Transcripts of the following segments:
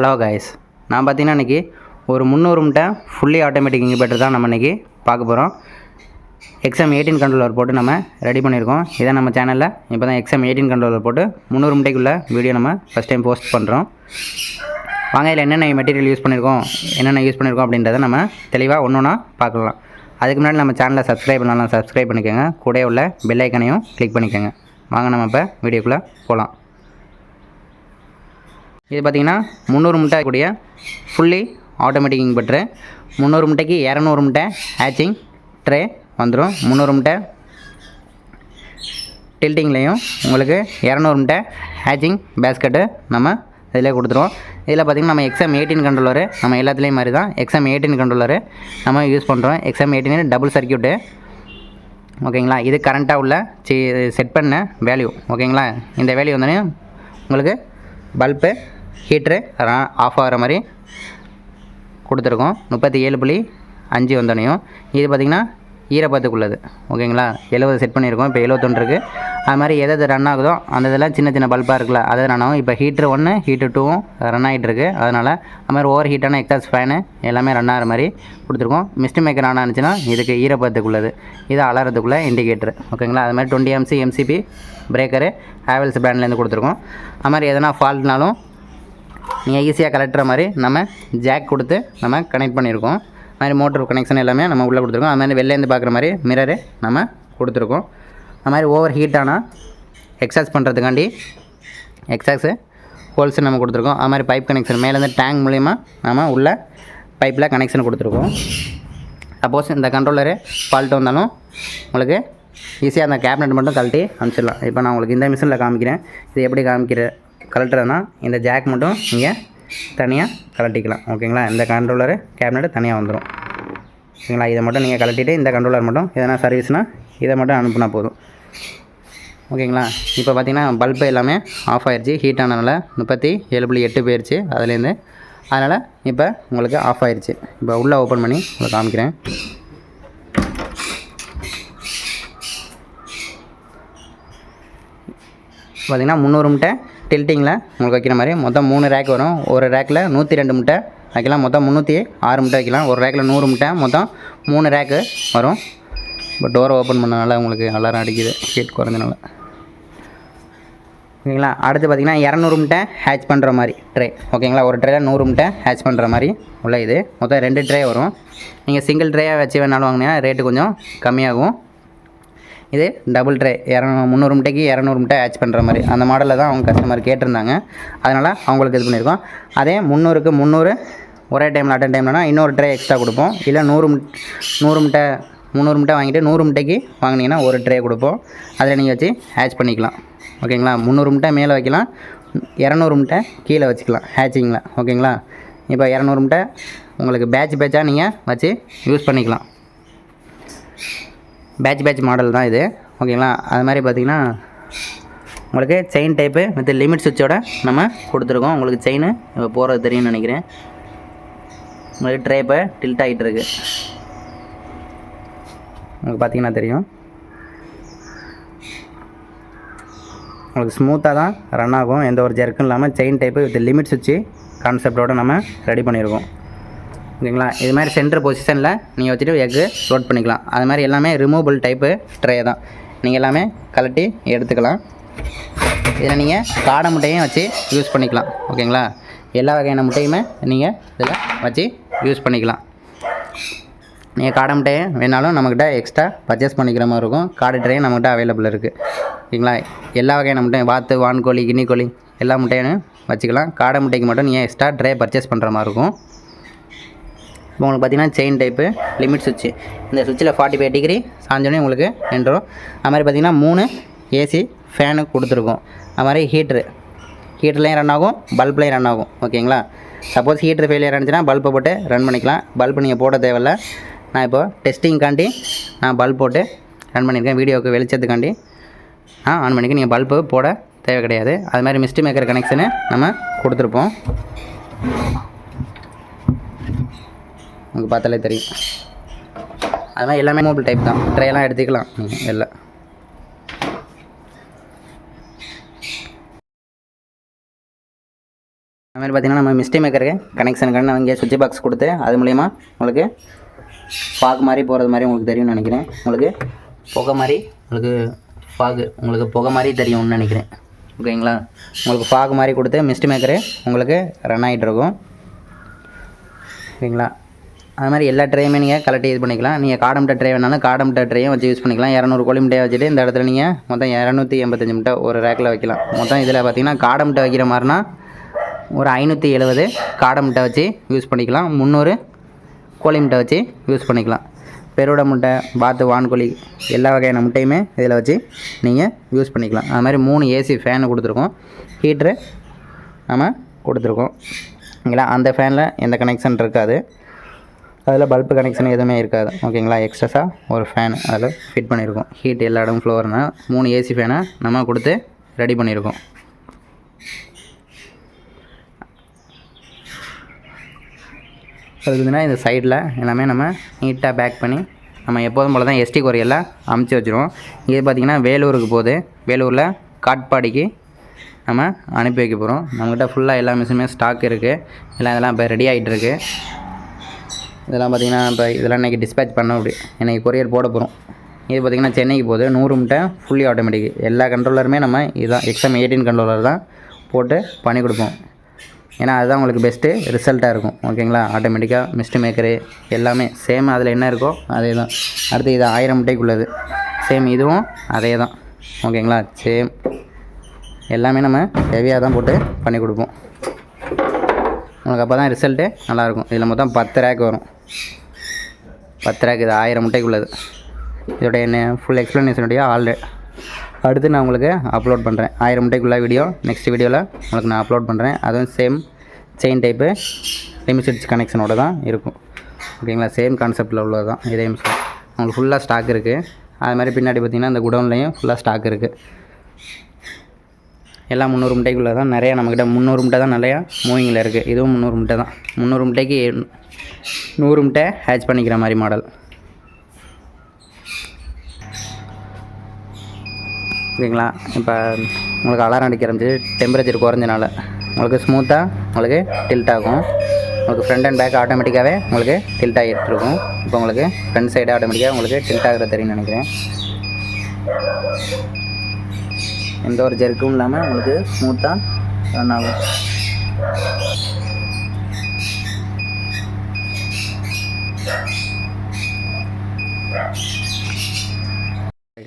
Hello guys நான் பார்த்தீங்கன்னா இன்றைக்கி ஒரு முந்நூறு முட்டை ஃபுல்லி ஆட்டோமேட்டிக் இன்குபேட்டர் தான் நம்ம இன்றைக்கி பார்க்க போகிறோம் எக்ஸாம் எயிட்டீன் கண்ட்ரோலர் போட்டு நம்ம ரெடி பண்ணியிருக்கோம். இதை நம்ம சேனலில் இப்போ தான் எக்ஸாம் எயிட்டீன் கண்ட்ரோலர் போட்டு முந்நூறு முட்டைக்குள்ளே வீடியோ நம்ம ஃபஸ்ட் டைம் போஸ்ட் பண்ணுறோம் வாங்க இதில் என்னென்ன மெட்டீரியல் யூஸ் பண்ணியிருக்கோம் என்னென்ன யூஸ் பண்ணியிருக்கோம் அப்படின்றத நம்ம தெளிவாக ஒன்று ஒன்றா பார்க்கலாம். அதுக்கு முன்னாடி நம்ம சேனலை சப்ஸ்கிரைப் பண்ணலாம் சப்ஸ்கிரைப் பண்ணிக்கோங்க. கூட உள்ள பெல் ஐக்கனையும் கிளிக் பண்ணிக்கோங்க. வாங்க நம்ம இப்போ வீடியோக்குள்ளே போகலாம் இது பார்த்திங்கன்னா முந்நூறு முட்டை கூடிய ஃபுல்லி ஆட்டோமேட்டிக் இன்வெர்ட்ரு முந்நூறு முட்டைக்கு இரநூறு முட்டை ஹேச்சிங் ட்ரே வந்துடும் முந்நூறு முட்டை டில்ட்டிங்லேயும் உங்களுக்கு இரநூறு முட்டை ஹேச்சிங் பேஸ்கெட்டு நம்ம இதில் கொடுத்துருவோம். இதில் பார்த்திங்கன்னா நம்ம எக்ஸாம் எயிட்டின் கண்ட்ரோலரு நம்ம எல்லாத்துலேயும் மாதிரி தான் எக்ஸாம் எயிட்டின் கண்ட்ரோலரு நம்ம யூஸ் பண்ணுறோம் எக்ஸாம் எயிட்டின் டபுள் சர்க்கியூட்டு ஓகேங்களா இது கரண்ட்டாக உள்ள செட் பண்ண வேல்யூ ஓகேங்களா இந்த வேல்யூ வந்தோடனே உங்களுக்கு பல்பு ஹீட்ரு ஆஃப் ஆகிற மாதிரி கொடுத்துருக்கோம். முப்பத்தி ஏழு புள்ளி அஞ்சு வந்தோடனையும் இது பார்த்திங்கன்னா ஈரப்பத்துக்குள்ளது ஓகேங்களா? எழுபது செட் பண்ணியிருக்கோம். இப்போ எழுபத்தொன்று இருக்குது அது மாதிரி எது எது ரன் ஆகுதோ அந்த இதெல்லாம் சின்ன சின்ன பல்பாக இருக்குல்ல அது ரன் ஆகும். இப்போ ஹீட்ரு ஒன்று ஹீட்ரு டூவும் ரன் ஆகிட்டுருக்கு அதனால் அது மாதிரி ஓவர் ஹீட்டான எக்ஸாஸ் ஃபேனு எல்லாமே ரன் ஆகிற மாதிரி கொடுத்துருக்கோம். மிஸ்ட் மேக்கர் ஆன் ஆனிச்சுன்னா இதுக்கு ஈரப்பத்துக்குள்ளது இது அலறதுக்குள்ளே இண்டிகேட்டர் ஓகேங்களா? அது மாதிரி twenty MC MCB breaker Havells பிராண்ட்லேருந்து கொடுத்துருக்கோம். அது மாதிரி எதனா ஃபால்ட்னாலும் நீங்கள் ஈஸியாக கலட்டுற மாதிரி நம்ம ஜாக் கொடுத்து நம்ம கனெக்ட் பண்ணியிருக்கோம் அது மாதிரி மோட்டர் கனெக்ஷன் எல்லாமே நம்ம உள்ளே கொடுத்துருக்கோம். அது மாதிரி வெளிலேருந்து பார்க்குற மாதிரி மிரரு நம்ம கொடுத்துருக்கோம். அது மாதிரி ஓவர் ஹீட் ஆனால் எக்ஸாஸ் பண்ணுறதுக்காண்டி எக்ஸாஸு ஹோல்ஸ் நம்ம கொடுத்துருக்கோம். அது மாதிரி பைப் கனெக்ஷன் மேலேருந்து டேங்க் மூலிமா நம்ம உள்ள பைப்பில் கனெக்ஷன் கொடுத்துருக்கோம். சப்போஸ் இந்த கண்ட்ரோலரு ஃபால்ட் வந்தாலும் உங்களுக்கு ஈஸியாக அந்த கேபினட் மட்டும் கழட்டி அனுப்பிச்சிடலாம். இப்போ நான் உங்களுக்கு இந்த மிஷினில் காமிக்கிறேன். இது எப்படி காமிக்கிற கலட்டுறதுனா இந்த ஜாக் மட்டும் நீங்கள் தனியாக கழட்டிக்கலாம். ஓகேங்களா? இந்த கண்ட்ரோலரு கேபினெட்டு தனியாக வந்துடும் ஓகேங்களா? இதை மட்டும் நீங்கள் கழட்டிட்டு இந்த கண்ட்ரோலர் மட்டும் எதனா சர்வீஸ்னால் இதை மட்டும் அனுப்புனா போதும். ஓகேங்களா? இப்போ பார்த்தீங்கன்னா பல்பு எல்லாமே ஆஃப் ஆயிடுச்சு ஹீட் ஆனதுனால முப்பத்தி ஏழு புள்ளி எட்டு போயிடுச்சு அதுலேருந்து. அதனால் இப்போ உங்களுக்கு ஆஃப் ஆயிடுச்சு இப்போ உள்ளே ஓப்பன் பண்ணி உங்களுக்கு காமிக்கிறேன். பார்த்திங்கன்னா முந்நூறு முட்டை டில்ட்டிங்கில் உங்களுக்கு வைக்கிற மாதிரி மொத்தம் மூணு ரேக் வரும். ஒரு ரேக்கில் நூற்றி ரெண்டு முட்டை வைக்கலாம். மொத்தம் முந்நூற்றி ஆறு முட்டை வைக்கலாம். ஒரு ரேக்கில் நூறு முட்டை மொத்தம் மூணு ரேக்கு வரும். இப்போ டோரை ஓப்பன் பண்ணனால உங்களுக்கு அலாரம் அடிக்குது. ஹீட் குறைஞ்சனால. ஓகேங்களா? அடுத்து பார்த்திங்கன்னா இரநூறு முட்டை ஹேட்ச் பண்ணுற மாதிரி ட்ரே ஓகேங்களா? ஒரு ட்ரேயில் நூறு முட்டை ஹேட்ச் பண்ணுற மாதிரி உள்ள இது. மொத்தம் ரெண்டு ட்ரே வரும். நீங்கள் சிங்கிள் ட்ரேயாக வச்சு வேணாலும் வாங்கினீங்கன்னா ரேட்டு கொஞ்சம் கம்மியாகும். இது டபுள் ட்ரே இரநூ முந்நூறு முட்டைக்கு இரநூறு முட்டை ஆச் பண்ணுற மாதிரி. அந்த மாடலில் தான் அவங்க கஸ்டமர் கேட்டிருந்தாங்க. அதனால் அவங்களுக்கு இது பண்ணியிருக்கோம். அதே முந்நூறுக்கு முந்நூறு ஒரே டைமில் அட்டன் டைம்லனா இன்னொரு ட்ரே எக்ஸ்ட்ரா கொடுப்போம். இல்லை நூறு முட் நூறு முட்டை முந்நூறு முட்டை வாங்கிட்டு நூறு முட்டைக்கு வாங்கினீங்கன்னா ஒரு ட்ரே கொடுப்போம். அதில் நீங்கள் வச்சு ஹேட்ச் பண்ணிக்கலாம். ஓகேங்களா? முந்நூறு முட்டை மேலே வைக்கலாம். இரநூறு முட்டை கீழே வச்சுக்கலாம் ஹேச்சிங்கில் ஓகேங்களா? இப்போ இரநூறு முட்டை உங்களுக்கு பேட்ச் பேட்சாக நீங்கள் வச்சு யூஸ் பண்ணிக்கலாம். பேட்ச் பேட்ச் மாடல் தான் இது. ஓகேங்களா? அது மாதிரி பார்த்திங்கன்னா உங்களுக்கு செயின் டைப்பு வித் லிமிட் சுவிட்சோட நம்ம கொடுத்துருக்கோம். உங்களுக்கு செயின் இப்போ போகிறது தெரியும்னு நினைக்கிறேன். உங்களுக்கு ட்ரே டில்ட் ஆகிட்டு இருக்கு. உங்களுக்கு பார்த்தீங்கன்னா தெரியும். உங்களுக்கு ஸ்மூத்தாக தான் ரன் ஆகும். எந்த ஒரு ஜெர்க்கும் இல்லாமல் செயின் டைப்பு வித் லிமிட் சுவிட்சு கான்செப்டோடு நம்ம ரெடி பண்ணியிருக்கோம் ஓகேங்களா இது மாதிரி சென்டர் பொசிஷனில் நீங்கள் வச்சுட்டு எக்கு லோட் பண்ணிக்கலாம். அது மாதிரி எல்லாமே ரிமூவபிள் டைப்பு ட்ரே தான். நீங்கள் எல்லாமே கலட்டி எடுத்துக்கலாம். இதில் நீங்கள் காடை முட்டையும் வச்சு யூஸ் பண்ணிக்கலாம். ஓகேங்களா? எல்லா வகையான முட்டையுமே நீங்கள் இதில் வச்சு யூஸ் பண்ணிக்கலாம். நீங்கள் காடை முட்டையை வேணாலும் நம்மக்கிட்ட எக்ஸ்ட்ரா பர்ச்சேஸ் பண்ணிக்கிற மாதிரி இருக்கும். காடை ட்ரையும் நம்மக்கிட்ட அவைலபிள் இருக்குது ஓகேங்களா? எல்லா வகையான முட்டையும் வாத்து வான்கோழி கின்னி கோழி எல்லா முட்டையும் வச்சுக்கலாம். காடை முட்டைக்கு மட்டும் நீங்கள் எக்ஸ்ட்ரா ட்ரே பர்ச்சேஸ் பண்ணுற மாதிரி இருக்கும். இப்போ உங்களுக்கு பார்த்தீங்கன்னா செயின் டைப்பு லிமிட் சுவிட்சு இந்த சுவிட்சில் ஃபார்ட்டி ஃபைவ் டிகிரி சாஞ்சோடனே உங்களுக்கு நின்றுடும் அது மாதிரி பார்த்தீங்கன்னா மூணு ஏசி ஃபேனு கொடுத்துருக்கோம். அது மாதிரி ஹீட்ரு ஹீட்டர்லேயும் ரன் ஆகும் பல்ப்லேயும் ரன் ஆகும். ஓகேங்களா சப்போஸ் ஹீட்ரு ஃபெயிலியர் ஆனிச்சுன்னா பல்பை போட்டு ரன் பண்ணிக்கலாம். பல்ப் நீங்கள் போட தேவையில்ல. நான் இப்போ டெஸ்டிங்காண்டி நான் பல்ப் போட்டு ரன் பண்ணியிருக்கேன். வீடியோவுக்கு வெளிச்சத்துக்காண்டி. ஆ ஆன் பண்ணிக்க. நீங்கள் பல்பு போட தேவை கிடையாது. அது மாதிரி மிஸ்டி மேக்கர் கனெக்ஷனு நம்ம கொடுத்துருப்போம். உங்களுக்கு பார்த்தாலே தெரியும். அது மாதிரி எல்லாமே மொபைல் டைப் தான். ட்ரையெல்லாம் எடுத்துக்கலாம். நீங்கள் எல்லாம் அதுமாதிரி பார்த்திங்கன்னா நம்ம மிஸ்டேக் மேக்கருக்கு கனெக்ஷனுக்கான நான் இங்கே சுவிட்ச் பாக்ஸ் கொடுத்து அது மூலிமா உங்களுக்கு ஃபாக் மாதிரி போகிறது மாதிரி உங்களுக்கு தெரியும்னு நினைக்கிறேன். உங்களுக்கு புகை மாதிரி உங்களுக்கு ஃபாகு உங்களுக்கு புகை மாதிரி தெரியும்னு நினைக்கிறேன். ஓகேங்களா உங்களுக்கு ஃபாக் மாதிரி கொடுத்து மிஸ்ட் மேக்கரு உங்களுக்கு ரன் ஆகிட்டு இருக்கும். ஓகேங்களா அது மாதிரி எல்லா ட்ரேயுமே நீங்கள் கலெக்ட் இது பண்ணிக்கலாம். நீங்கள் காடம்ட்ட ட்ரே வேணாலும் காடம்ட்ட ட்ரேயும் வச்சு யூஸ் பண்ணிக்கலாம். இரநூறு கோழி முட்டையை வச்சுட்டு இந்த இடத்துல நீங்கள் மொத்தம் இரநூத்தி எண்பத்தஞ்சு முட்டை ஒரு ரேக்கில் வைக்கலாம். மொத்தம் இதில் பார்த்தீங்கன்னா காடம்ட்ட வைக்கிற மாதிரினா ஒரு ஐநூற்றி எழுபது காடமிட்டை வச்சு யூஸ் பண்ணிக்கலாம். முந்நூறு கோழி முட்டை வச்சு யூஸ் பண்ணிக்கலாம். பெருவிட முட்டை பாத்து வான்கோழி எல்லா வகையான முட்டையுமே இதில் வச்சு நீங்கள் யூஸ் பண்ணிக்கலாம். அது மாதிரி மூணு ஏசி ஃபேனு கொடுத்துருக்கோம். ஹீட்ரு நம்ம கொடுத்துருக்கோம். இல்லைங்களா அந்த ஃபேனில் எந்த கனெக்ஷன் இருக்காது. அதில் பல்பு கனெக்ஷன் எதுவுமே இருக்காது. ஓகேங்களா எக்ஸ்ட்ரஸாக ஒரு ஃபேன் அதில் ஃபிட் பண்ணியிருக்கோம். ஹீட் எல்லா இடமும் ஃப்ளோர்னால் மூணு ஏசி ஃபேனை நம்ம கொடுத்து ரெடி பண்ணியிருக்கோம். அதுக்குதுன்னா இந்த சைடில் எல்லாமே நம்ம நீட்டாக பேக் பண்ணி நம்ம எப்போதும் போல் தான் எஸ்டி கொரியரில் அமுச்சு வச்சுருவோம். இது பார்த்திங்கன்னா வேலூருக்கு போகுது. வேலூரில் காட்பாடிக்கு நம்ம அனுப்பி வைக்க போகிறோம் நம்மக்கிட்ட ஃபுல்லாக எல்லா மிஷினுமே ஸ்டாக் இருக்குது எல்லாம் இதெல்லாம் இப்போ ரெடி ஆகிட்டு இருக்குது இதெல்லாம் பார்த்திங்கன்னா இப்போ இதெல்லாம் இன்றைக்கி டிஸ்பேச் பண்ண அப்படி இன்றைக்கி கொரியர் போட போகிறோம். இது பார்த்திங்கன்னா சென்னைக்கு போகுது. நூறு முட்டை ஃபுல்லி ஆட்டோமேட்டிக் எல்லா கண்ட்ரோலருமே நம்ம இதுதான் எக்ஸாம் எயிட்டீன் கண்ட்ரோலர் தான் போட்டு பண்ணி கொடுப்போம். ஏன்னா அதுதான் உங்களுக்கு பெஸ்ட்டு ரிசல்ட்டாக இருக்கும். ஓகேங்களா ஆட்டோமேட்டிக்காக மிஸ்ட் மேக்கரு எல்லாமே. சேம் அதில் என்ன இருக்கோ அதே தான் அடுத்து இது ஆயிரம் முட்டைக்குள்ளது. சேம் இதுவும் அதே தான் ஓகேங்களா சேம் எல்லாமே நம்ம ஹெவியாக தான் போட்டு பண்ணி கொடுப்போம். உங்களுக்கு அப்போ தான் ரிசல்ட்டு நல்லாயிருக்கும். இதில் மொத்தம் பத்து ரேக் வரும். பத்து ரேக் இது ஆயிரம் முட்டைக்குள்ளது. இதோடைய என்ன ஃபுல் எக்ஸ்ப்ளனேஷனுடைய ஆல் அடுத்து நான் உங்களுக்கு அப்லோட் பண்ணுறேன் ஆயிரம் முட்டைக்குள்ள வீடியோ நெக்ஸ்ட் வீடியோவில் உங்களுக்கு நான் அப்லோட் பண்ணுறேன் அதுவும் சேம் செயின் டைப்பு லிமிடெட்ஸ் கனெக்ஷனோட தான் இருக்கும். ஓகேங்களா சேம் கான்செப்டில் உள்ளது தான். இதே உங்களுக்கு ஃபுல்லாக ஸ்டாக் இருக்குது அது மாதிரி பின்னாடி பார்த்திங்கன்னா அந்த குடோன்லேயும் ஃபுல்லாக ஸ்டாக் இருக்குது எல்லாம் முந்நூறு முட்டைக்குள்ளே தான் நிறையா நம்மக்கிட்ட முந்நூறு முட்டை தான் நிறையா மூவிங்கில் இருக்குது. இதுவும் முந்நூறு முட்டை தான். முந்நூறு முட்டைக்கு நூறு முட்டை ஹேட்ச் பண்ணிக்கிற மாதிரி மாடல் ஓகேங்களா இப்போ உங்களுக்கு அலாரம் அடிக்கிறது டெம்பரேச்சர் குறைஞ்சனால உங்களுக்கு ஸ்மூத்தாக உங்களுக்கு டில்ட் ஆகும். உங்களுக்கு ஃப்ரண்ட் அண்ட் பேக் ஆட்டோமேட்டிக்காகவே உங்களுக்கு டில்ட் ஆகிட்டு இருக்கும் இப்போ உங்களுக்கு ஃப்ரண்ட் சைடு ஆட்டோமேட்டிக்காக உங்களுக்கு டில்ட் ஆகிற தெரியும்னு நினைக்கிறேன். எந்த ஒரு ஜெர்க்கும் இல்லாமல் உங்களுக்கு ஸ்மூத்தாக ரன் ஆகும்.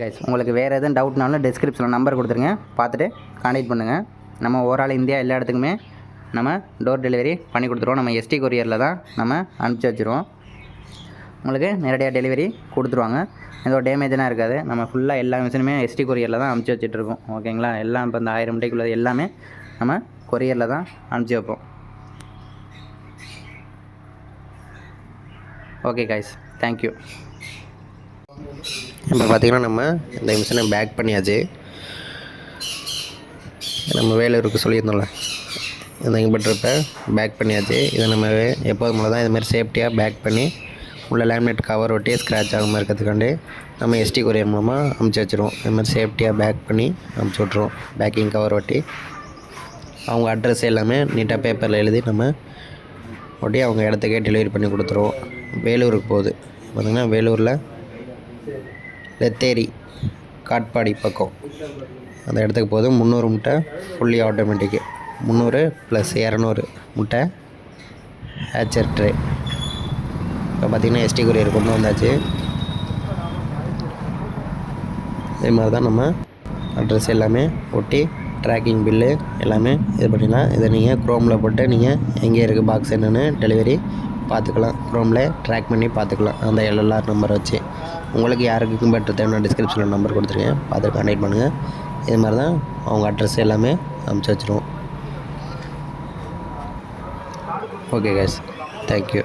கைஸ் உங்களுக்கு வேறு எதுவும் டவுட்னாலும் டிஸ்கிரிப்ஷனில் நம்பர் கொடுத்துருங்க. பார்த்துட்டு கான்டாக்ட் பண்ணுங்கள் நம்ம ஓவரால் இந்தியா எல்லா இடத்துக்குமே நம்ம டோர் டெலிவரி பண்ணி கொடுத்துருவோம். நம்ம எஸ்டி கொரியரில் தான் நம்ம அனுப்பிச்சி வச்சுருவோம். உங்களுக்கு நேரடியாக டெலிவரி கொடுத்துருவாங்க. எந்த ஒரு டேமேஜெலாம் இருக்காது. நம்ம ஃபுல்லாக எல்லா மிஷினுமே எஸ்டி கொரியரில் தான் அனுப்பிச்சி வச்சுட்ருக்கோம் ஓகேங்களா எல்லாம் இப்போ இந்த ஆயிரம் முட்டைக்குள்ளது எல்லாமே நம்ம கொரியரில் தான் அனுப்பிச்சி வைப்போம். ஓகே காய்ஸ் தேங்க்யூ இப்போ பார்த்திங்கன்னா நம்ம இந்த மிஷினை பேக் பண்ணியாச்சு. நம்ம வேலூருக்கு சொல்லியிருந்தோம்ல. இந்த இன்வெர்ட்டர் பேக் பண்ணியாச்சு. இதை நம்ம எப்போதும் போல தான் இதுமாதிரி சேஃப்டியாக பேக் பண்ணி உள்ள லேமினேட் கவர் ஒட்டி ஸ்க்ராட்ச் ஆகாமல் இருக்கிறதுக்காண்டி நம்ம எஸ்டி கொரியர் மூலமாக அமுச்சு வச்சுருவோம். இது மாதிரி சேஃப்டியாக பேக் பண்ணி அமுச்சு விட்ருவோம் பேக்கிங் கவர் ஒட்டி. அவங்க அட்ரஸ் எல்லாமே நீட்டாக பேப்பரில் எழுதி நம்ம ஒட்டி அவங்க இடத்துக்கே டெலிவரி பண்ணி கொடுத்துருவோம். வேலூருக்கு போகுது. பார்த்திங்கன்னா வேலூரில் லெத்தேரி காட்பாடி பக்கம். அந்த இடத்துக்கு போகுது. முந்நூறு முட்டை ஃபுல்லி ஆட்டோமேட்டிக்கு முந்நூறு ப்ளஸ் இரநூறு முட்டை ஹேச்சர் ட்ரே இப்போ பார்த்திங்கன்னா எஸ்டி கொரியர் கொண்டு வந்தாச்சு. இதே மாதிரி தான் நம்ம அட்ரஸ் எல்லாமே ஒட்டி ட்ராக்கிங் பில்லு எல்லாமே இது பண்ணிடலாம். இதை நீங்கள் க்ரோமில் போட்டு நீங்கள் எங்கே இருக்குது பாக்ஸ் என்னென்னு டெலிவரி பார்த்துக்கலாம். க்ரோமில் ட்ராக் பண்ணி பார்த்துக்கலாம். அந்த எல்எல்ஆர் நம்பரை வச்சு. உங்களுக்கு யாருக்கும் பெட்டர் தேவையான டிஸ்கிரிப்ஷனில் நம்பர் கொடுத்துருக்கேன் பார்த்து கான்டாக்ட் பண்ணுங்கள் இது மாதிரி தான் அவங்க அட்ரஸ் எல்லாமே அனுப்பிச்சி வச்சுருவோம். Okay case thank you